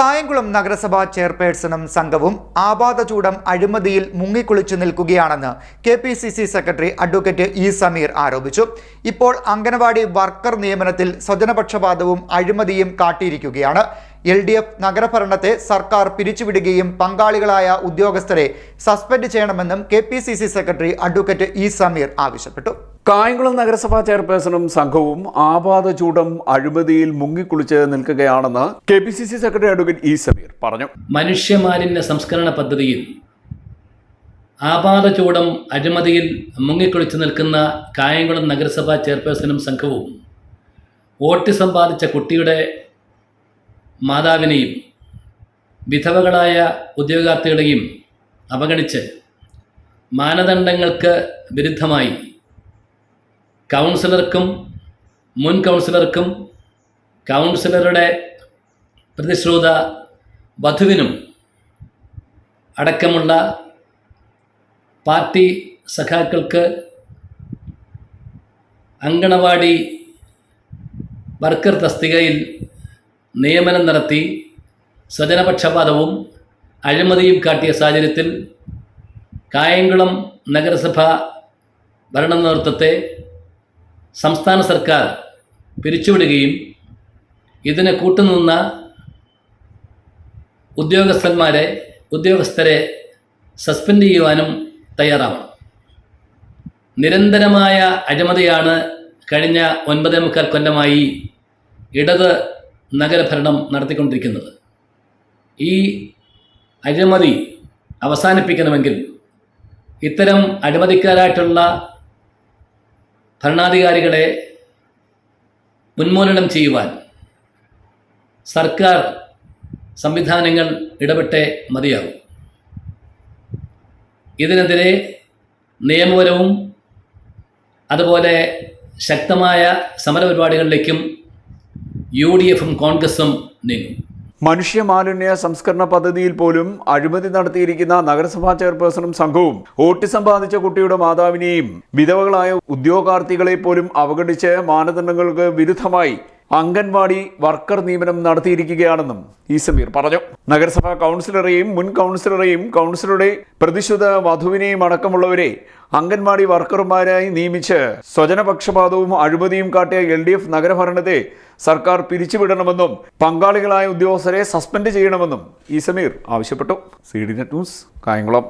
കായംകുളം നഗരസഭാ ചെയർപേഴ്സണും സംഘവും ആപാതചൂടം അഴിമതിയിൽ മുങ്ങിക്കുളിച്ചു നിൽക്കുകയാണെന്ന് K P C C secretary advocate E Sameer ആരോപിച്ചു. ഇപ്പോൾ അംഗനവാടി വർക്കർ നിയമനത്തിൽ സ്വജനപക്ഷപാതവും അഴിമതിയും കാട്ടിയിരിക്കുകയാണ്. എൽ ഡി എഫ് നഗരഭരണത്തെ സർക്കാർ പിരിച്ചുവിടുകയും പങ്കാളികളായ ഉദ്യോഗസ്ഥരെ സസ്പെൻഡ് ചെയ്യണമെന്നും K P C C secretary advocate E Sameer ആവശ്യപ്പെട്ടു. കായംകുളം നഗരസഭാ ചെയർപേഴ്സണും സംഘവും ആപാത ചൂടം അഴിമതിയിൽ മുങ്ങിക്കുളിച്ച് നിൽക്കുകയാണെന്ന് K P C C secretary advocate E Sameer പറഞ്ഞു. മനുഷ്യമാലിന്യ സംസ്കരണ പദ്ധതിയിൽ ആപാതചൂടം അഴിമതിയിൽ മുങ്ങിക്കുളിച്ച് നിൽക്കുന്ന കായംകുളം നഗരസഭാ ചെയർപേഴ്സണും സംഘവും വോട്ട് സമ്പാദിച്ച കുട്ടിയുടെ മാതാവിനെയും വിധവകളായ ഉദ്യോഗാർത്ഥികളെയും അവഗണിച്ച് മാനദണ്ഡങ്ങൾക്ക് വിരുദ്ധമായി കൗൺസിലർക്കും മുൻ കൗൺസിലർക്കും കൗൺസിലറുടെ പ്രതിശ്രുത വധുവിനും അടക്കമുള്ള പാർട്ടി സഖാക്കൾക്ക് അങ്കണവാടി വർക്കർ തസ്തികയിൽ നിയമനം നടത്തി സ്വജനപക്ഷപാതവും അഴിമതിയും കാട്ടിയ സാഹചര്യത്തിൽ കായംകുളം നഗരസഭ ഭരണ നേതൃത്വത്തെ സംസ്ഥാന സർക്കാർ പിരിച്ചുവിടുകയും ഇതിനെ കൂട്ടുനിന്ന ഉദ്യോഗസ്ഥന്മാരെ ഉദ്യോഗസ്ഥരെ സസ്പെൻഡ് ചെയ്യുവാനും തയ്യാറാവണം. നിരന്തരമായ അഴിമതിയാണ് കഴിഞ്ഞ ഒൻപതേ മുക്കാൽ കൊല്ലമായി ഇടത് നഗരഭരണം നടത്തിക്കൊണ്ടിരിക്കുന്നത്. ഈ അഴിമതി അവസാനിപ്പിക്കണമെങ്കിൽ ഇത്തരം അഴിമതിക്കാരായിട്ടുള്ള ഭരണാധികാരികളെ ഉന്മൂലനം ചെയ്യുവാൻ സർക്കാർ സംവിധാനങ്ങൾ ഇടപെട്ടേ മതിയാകും. ഇതിനെതിരെ നിയമപരവും അതുപോലെ ശക്തമായ സമരപരിപാടികളിലേക്കും യു ഡി എഫും കോൺഗ്രസും നീങ്ങും. മനുഷ്യ മാലിന്യ സംസ്കരണ പദ്ധതിയിൽ പോലും അഴിമതി നടത്തിയിരിക്കുന്ന നഗരസഭാ ചെയർപേഴ്സണും സംഘവും ഓട്ടിസം ബാധിച്ച കുട്ടിയുടെ മാതാവിനെയും വിധവകളായ ഉദ്യോഗാർത്ഥികളെ പോലും അവഗണിച്ച് മാനദണ്ഡങ്ങൾക്ക് വിരുദ്ധമായി അംഗൻവാടി വർക്കർ നിയമനം നടത്തിയിരിക്കുകയാണെന്നും ഇ സമീർ പറഞ്ഞു. നഗരസഭാ കൗൺസിലറെയും മുൻ കൗൺസിലറെയും കൗൺസിലറുടെ പ്രതിശുദ്ധ വധുവിനെയും അടക്കമുള്ളവരെ അംഗൻവാടി വർക്കർമാരായി നിയമിച്ച് സ്വജനപക്ഷപാതവും അഴിമതിയും കാട്ടിയ എൽ ഡി എഫ് നഗരഭരണത്തെ സർക്കാർ പിരിച്ചുവിടണമെന്നും പങ്കാളികളായ ഉദ്യോഗസ്ഥരെ സസ്പെൻഡ് ചെയ്യണമെന്നും ഇ സമീർ ആവശ്യപ്പെട്ടു. C D net news Kayamkulam.